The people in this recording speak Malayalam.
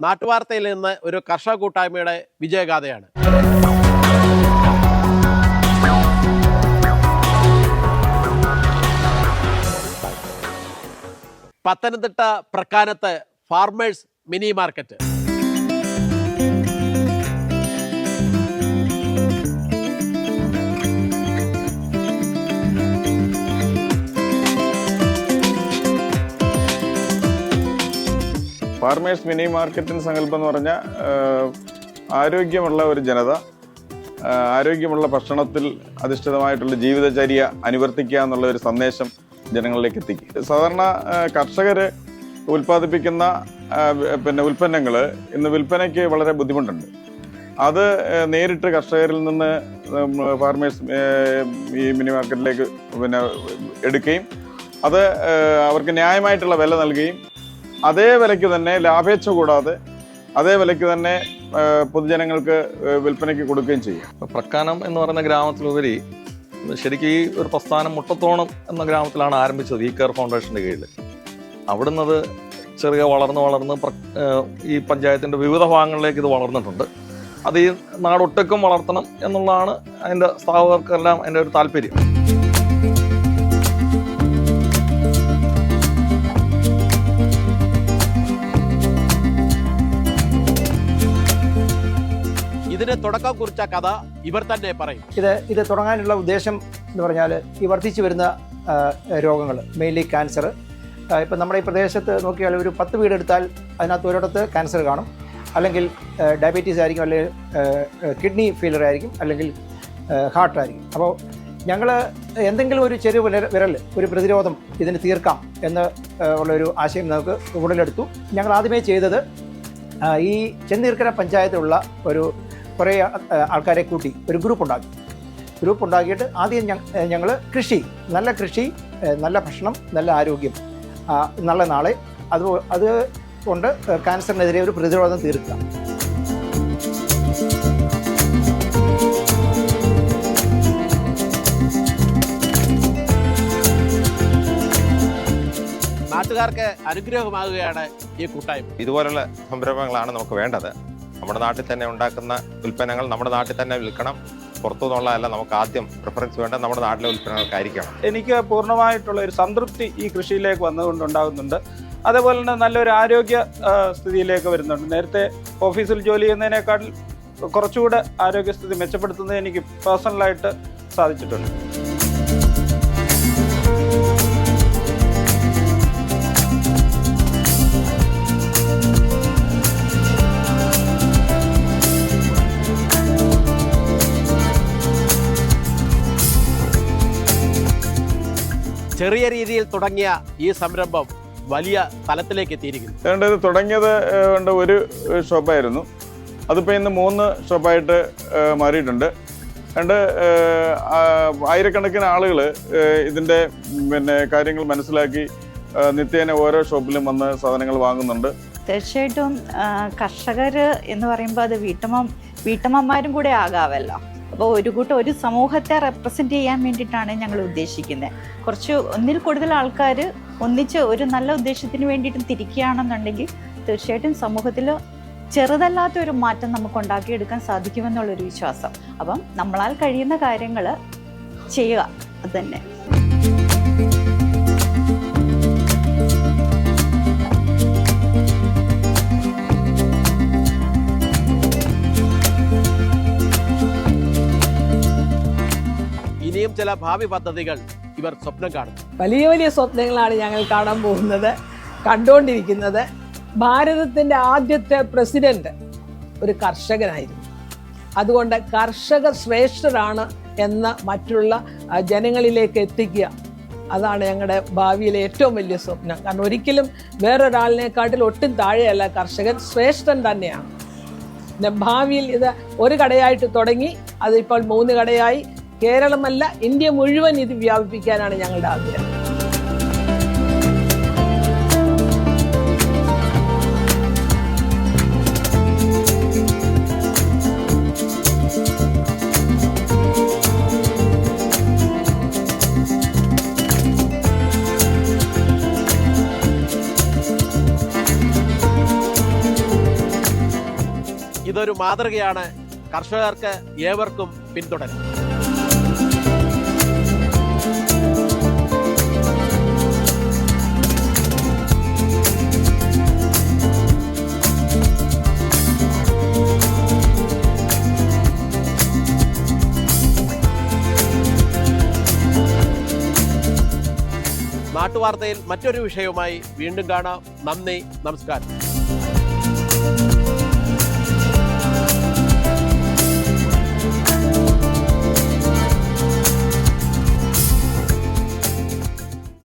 നാട്ടുവാർത്തയിൽ നിന്ന് ഒരു കർഷക കൂട്ടായ്മയുടെ വിജയഗാഥയാണ്. Pathanamthitta പ്രക്കാനത്ത് farmers mini market. Farmers mini മാർക്കറ്റിന് സങ്കല്പം എന്ന് പറഞ്ഞാൽ ആരോഗ്യമുള്ള ഒരു ജനത ആരോഗ്യമുള്ള ഭക്ഷണത്തിൽ അധിഷ്ഠിതമായിട്ടുള്ള ജീവിതചര്യ അനുവർത്തിക്കുക എന്നുള്ള ഒരു സന്ദേശം ജനങ്ങളിലേക്ക് എത്തിക്കുക സാധാരണ കർഷകർ ഉൽപ്പാദിപ്പിക്കുന്ന പിന്നെ ഉൽപ്പന്നങ്ങൾ ഇന്ന് വിൽപ്പനയ്ക്ക് വളരെ ബുദ്ധിമുട്ടുണ്ട്. അത് നേരിട്ട് കർഷകരിൽ നിന്ന് ഫാർമേഴ്സ് ഈ മിനി മാർക്കറ്റിലേക്ക് പിന്നെ എടുക്കുകയും അത് അവർക്ക് ന്യായമായിട്ടുള്ള വില നൽകുകയും അതേ വിലയ്ക്ക് തന്നെ ലാഭേച്ഛ കൂടാതെ അതേ വിലയ്ക്ക് തന്നെ പൊതുജനങ്ങൾക്ക് വിൽപ്പനയ്ക്ക് കൊടുക്കുകയും ചെയ്യും. പ്രക്കാനം എന്ന് പറയുന്ന ഗ്രാമത്തിലുപരി ശരിക്കും ഈ ഒരു പ്രസ്ഥാനം മുട്ടത്തോണം എന്ന ഗ്രാമത്തിലാണ് ആരംഭിച്ചത് ഈ കെയർ ഫൗണ്ടേഷന്റെ കീഴിൽ. അവിടുന്ന് അത് ചെറിയ വളർന്ന് വളർന്ന് ഈ പഞ്ചായത്തിന്റെ വിവിധ ഭാഗങ്ങളിലേക്ക് ഇത് വളർന്നിട്ടുണ്ട്. അത് ഈ നാടൊട്ടുക്കും വളർത്തണം എന്നുള്ളതാണ് അതിന്റെ സ്ഥാപകർക്കെല്ലാം അതിന്റെ ഒരു താല്പര്യം. തുടക്കം കുറിച്ച കഥ ഇവർ തന്നെ പറയും. ഇത് ഇത് തുടങ്ങാനുള്ള ഉദ്ദേശം എന്ന് പറഞ്ഞാൽ ഈ വർദ്ധിച്ചു വരുന്ന രോഗങ്ങൾ മെയിൻലി ക്യാൻസർ ഇപ്പം നമ്മുടെ ഈ പ്രദേശത്ത് നോക്കിയാൽ ഒരു പത്ത് വീടെടുത്താൽ അതിനകത്ത് ഒരിടത്ത് ക്യാൻസർ കാണും. അല്ലെങ്കിൽ ഡയബറ്റീസ് ആയിരിക്കും അല്ലെങ്കിൽ കിഡ്നി ഫെയിലർ ആയിരിക്കും അല്ലെങ്കിൽ ഹാർട്ട് ആയിരിക്കും. അപ്പോൾ ഞങ്ങൾ എന്തെങ്കിലും ഒരു ചെറിയ വിരൽ ഒരു പ്രതിരോധം ഇതിന് തീർക്കാം എന്ന് ഉള്ളൊരു ആശയം നമുക്ക് ഉടലെടുത്തു ഞങ്ങൾ ആദ്യമേ ചെയ്തത് ഈ ചെന്നീർക്കര പഞ്ചായത്തിലുള്ള ഒരു കുറേ ആൾക്കാരെ കൂട്ടി ഒരു ഗ്രൂപ്പ് ഉണ്ടാക്കി. ഗ്രൂപ്പ് ഉണ്ടാക്കിയിട്ട് ആദ്യം ഞങ്ങൾ കൃഷി നല്ല കൃഷി നല്ല ഭക്ഷണം നല്ല ആരോഗ്യം നല്ല നാളെ. അത് അത് കൊണ്ട് ക്യാൻസറിനെതിരെ ഒരു പ്രതിരോധം തീർക്കുക. നാട്ടുകാർക്ക് അനുഗ്രഹമാകുകയാണ് ഈ കൂട്ടായ്മ. ഇതുപോലുള്ള സംരംഭങ്ങളാണ് നമുക്ക് വേണ്ടത്. നമ്മുടെ നാട്ടിൽ തന്നെ ഉണ്ടാക്കുന്ന ഉൽപ്പന്നങ്ങൾ നമ്മുടെ നാട്ടിൽ തന്നെ വിൽക്കണം. പുറത്തുനിന്നുള്ളതല്ല നമുക്ക് ആദ്യം പ്രിഫറൻസ് വേണ്ട നമ്മുടെ നാട്ടിലെ ഉൽപ്പന്നങ്ങൾക്കായിരിക്കണം. എനിക്ക് പൂർണമായിട്ടുള്ള ഒരു സംതൃപ്തി ഈ കൃഷിയിലേക്ക് വന്നുകൊണ്ടുണ്ടാകുന്നുണ്ട് അതേപോലെ തന്നെ നല്ലൊരു ആരോഗ്യ സ്ഥിതിയിലേക്ക് വരുന്നുണ്ട്. നേരത്തെ ഓഫീസിൽ ജോലി ചെയ്യുന്നതിനേക്കാൾ കുറച്ചുകൂടെ ആരോഗ്യസ്ഥിതി മെച്ചപ്പെടുത്തുന്നത് എനിക്ക് പേഴ്സണലായിട്ട് സാധിച്ചിട്ടുണ്ട്. ചെറിയ രീതിയിൽ തുടങ്ങിയ ഈ സംരംഭം വലിയ തലത്തിലേക്ക് എത്തിയിരിക്കുന്നു. അതുകൊണ്ട് ഇത് തുടങ്ങിയത് കൊണ്ട് ഒരു ഷോപ്പായിരുന്നു. അതിപ്പോൾ ഇന്ന് മൂന്ന് ഷോപ്പായിട്ട് മാറിയിട്ടുണ്ട്. രണ്ട് ആയിരക്കണക്കിന് ആളുകൾ ഇതിന്റെ പിന്നെ കാര്യങ്ങൾ മനസ്സിലാക്കി നിത്യേന ഓരോ ഷോപ്പിലും വന്ന് സാധനങ്ങൾ വാങ്ങുന്നുണ്ട്. തീർച്ചയായിട്ടും കർഷകർ എന്ന് പറയുമ്പോൾ അത് വീട്ടമ്മ വീട്ടമ്മമാരും കൂടെ ആകാമല്ലോ അപ്പോൾ ഒരു കൂട്ടം ഒരു സമൂഹത്തെ റെപ്രസെന്റ് ചെയ്യാൻ വേണ്ടിയിട്ടാണ് ഞങ്ങൾ ഉദ്ദേശിക്കുന്നത്. കുറച്ച് ഒന്നിൽ കൂടുതൽ ആൾക്കാർ ഒന്നിച്ച് ഒരു നല്ല ഉദ്ദേശത്തിന് വേണ്ടിയിട്ടും തിരിക്കുകയാണെന്നുണ്ടെങ്കിൽ തീർച്ചയായിട്ടും സമൂഹത്തിൽ ചെറുതല്ലാത്ത ഒരു മാറ്റം നമുക്ക് ഉണ്ടാക്കിയെടുക്കാൻ സാധിക്കുമെന്നുള്ളൊരു വിശ്വാസം. അപ്പം നമ്മളാൽ കഴിയുന്ന കാര്യങ്ങൾ ചെയ്യുക. അത് തന്നെ. ഇനിയും ചില ഭാവി പദ്ധതികൾ ഇവർ സ്വപ്നം കാണുന്നു. വലിയ വലിയ സ്വപ്നങ്ങളാണ് ഞങ്ങൾ കാണാൻ പോകുന്നത് കണ്ടുകൊണ്ടിരിക്കുന്നത്. ഭാരതത്തിന്റെ ആദ്യത്തെ പ്രസിഡന്റ് ഒരു കർഷകനായിരുന്നു. അതുകൊണ്ട് കർഷക ശ്രേഷ്ഠരാണ് എന്ന് മറ്റുള്ള ജനങ്ങളിലേക്ക് എത്തിക്കുക അതാണ് ഞങ്ങളുടെ ഭാവിയിലെ ഏറ്റവും വലിയ സ്വപ്നം. കാരണം ഒരിക്കലും വേറൊരാളിനെക്കാട്ടിൽ ഒട്ടും താഴെയല്ല കർഷകൻ ശ്രേഷ്ഠൻ തന്നെയാണ്. ഭാവിയിൽ ഇത് ഒരു കടയായിട്ട് തുടങ്ങി അതിപ്പോൾ മൂന്ന് കടയായി. കേരളമല്ല ഇന്ത്യ മുഴുവൻ ഇത് വ്യാപിപ്പിക്കാനാണ് ഞങ്ങളുടെ ആഗ്രഹം. ഇതൊരു മാതൃകയാണ് കർഷകർക്ക് ഏവർക്കും പിന്തുടരും നാട്ടുവാർത്തയിൽ മറ്റൊരു വിഷയവുമായി വീണ്ടും കാണാം. നന്ദി നമസ്കാരം.